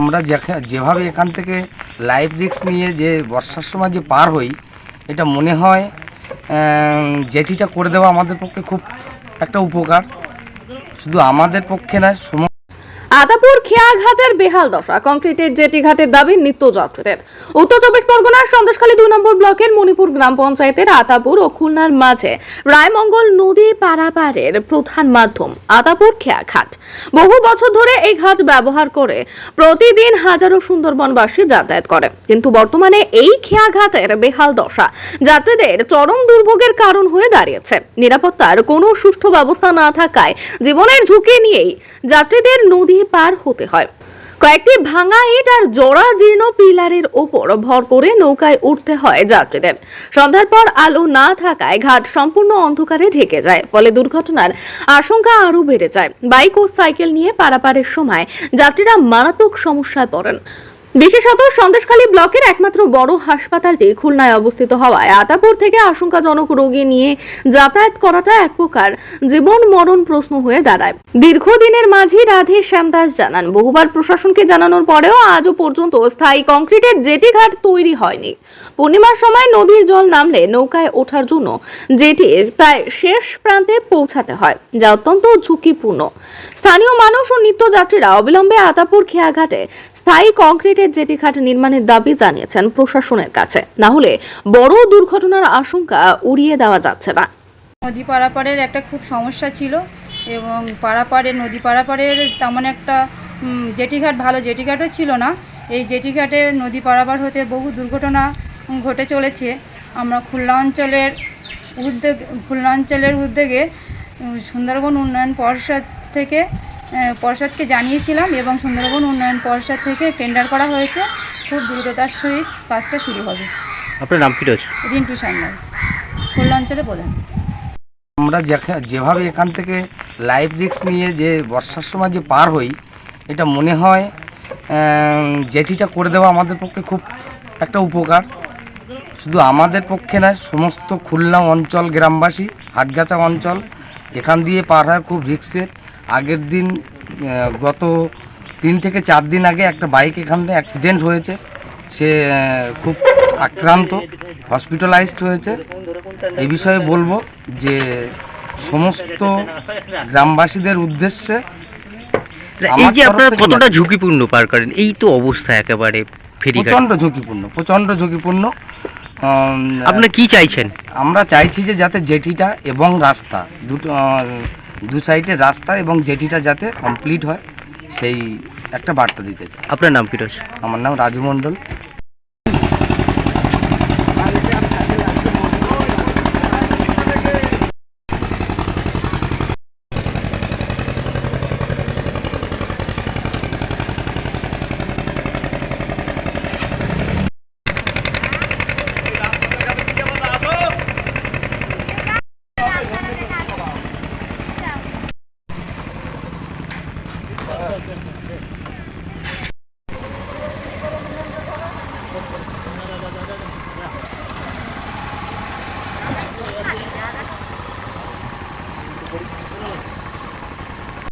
আমরা যেভাবে এখান থেকে লাইফ রিস্ক নিয়ে যে বর্ষার সময় যে পার হই, এটা মনে হয় জেটিটা করে দেওয়া আমাদের পক্ষে খুব একটা উপকার। শুধু আমাদের পক্ষে না সম আদাপুর খেয়াঘাটের বেহাল দশা। কংক্রিটের জেটি ঘাটের দাবি নিত্যযাত্রীদের। উত্তর চব্বিশ পরগনার সন্দেশখালী দুই নম্বর ব্লকের মণিপুর গ্রাম পঞ্চায়েতের আতাপুর ও খুলনার মাঝে রায়মঙ্গল নদী পারাপারের প্রধান মাধ্যম আতাপুর খেয়াঘাট। বহু বছর ধরে এই ঘাট ব্যবহার করে প্রতিদিন হাজারো সুন্দরবনবাসী যাতায়াত করে। কিন্তু বর্তমানে এই খেয়াঘাটের বেহাল দশা যাত্রীদের চরম দুর্ভোগের কারণ হয়ে দাঁড়িয়েছে। নিরাপত্তার কোনো সুষ্ঠু ব্যবস্থা না থাকায় জীবনের ঝুঁকি নিয়েই যাত্রীদের নদী পার হতে হয়। কয়েকটি ভাঙা ইট আর জোড়া জীর্ণ পিলারের ওপর ভর করে নৌকায় উঠতে হয় যাত্রীদের। সন্ধ্যার পর আলো না থাকায় ঘাট সম্পূর্ণ অন্ধকারে ঢেকে যায়, ফলে দুর্ঘটনার আশঙ্কা আরও বেড়ে যায়। বাইক ও সাইকেল নিয়ে পারাপারের সময় যাত্রীরা মারাত্মক সমস্যায় পড়েন। বিশেষত সন্দেশখালী ব্লকের একমাত্র বড় হাসপাতালটি খুলনায় অবস্থিত হওয়ায় আতাপুর থেকে আশঙ্কাজনক রোগী নিয়ে যাতায়াত করাটা এক প্রকার জীবন মরণ প্রশ্ন হয়ে দাঁড়ায়। দীর্ঘদিনের মাঝি রাধে শ্যামদাস জানান, বহুবার প্রশাসনকে জানানোর পরেও আজও পর্যন্ত স্থায়ী কংক্রিটের জেটি ঘাট তৈরি হয়নি। পূর্ণিমার সময় নদীর জল নামলে নৌকায় ওঠার জন্য জেটির প্রায় শেষ প্রান্তে পৌঁছাতে হয়, যা অত্যন্ত ঝুঁকিপূর্ণ। স্থানীয় মানুষ ও নিত্যযাত্রীরা অবিলম্বে আতাপুর খেয়াঘাটে স্থায়ী কংক্রিটের জেটি ঘাট নির্মাণের দাবি জানিয়েছেন প্রশাসনের কাছে। না হলে বড় দুর্ঘটনার আশঙ্কা উড়িয়ে দেওয়া যাচ্ছে না। নদী পারাপারের একটা খুব সমস্যা ছিল এবং পারাপারে নদী পারাপারের তেমন একটা জেটিঘাট ভালো জেটিঘাটও ছিল না। এই জেটিঘাটে নদী পারাপার হতে বহু দুর্ঘটনা ঘটে চলেছে। আমরা খুলনা অঞ্চলের উদ্যোগ, খুলনা অঞ্চলের উদ্যোগে সুন্দরবন উন্নয়ন পর্ষদ থেকে পর্ষদকে জানিয়েছিলাম এবং সুন্দরবন উন্নয়ন পর্ষদ থেকে টেন্ডার করা হয়েছে। খুব দ্রুততার সহিত কাজটা শুরু হবে। আপনার নাম কি রয়েছে? রিন্টু সান্যাল খুলনা অঞ্চলে প্রধান আমরা যেখা- যেভাবে এখান থেকে লাইফ রিস্ক নিয়ে যে বর্ষার সময় যে পার হই এটা মনে হয় জেটিটা করে দেওয়া আমাদের পক্ষে খুব একটা উপকার। শুধু আমাদের পক্ষে না সমস্ত খুলনা অঞ্চল গ্রামবাসী হাটগাছা অঞ্চল এখান দিয়ে পার হয় খুব রিক্সের আগের দিন গত তিন থেকে চার দিন আগে একটা বাইক এখান থেকে অ্যাক্সিডেন্ট হয়েছে। সে খুব আক্রান্ত হসপিটালাইজড হয়েছে। এই বিষয়ে বলব যে সমস্ত গ্রামবাসীদের উদ্দেশ্যে এই যে আপনারা কতটা ঝুঁকিপূর্ণ পার করেন? এই তো অবস্থা একেবারে ফেরিঘাট প্রচণ্ড ঝুঁকিপূর্ণ প্রচণ্ড ঝুঁকিপূর্ণ। উম, আপনারা কি চাইছেন? আমরা চাইছি যে যাতে জেটিটা এবং রাস্তা দুটো দু সাইডে রাস্তা এবং জেটিটা যাতে কমপ্লিট হয় সেই একটা বার্তা দিতে চাই। আপনার নাম কি রয়েছে? আমার নাম রাজু মণ্ডল।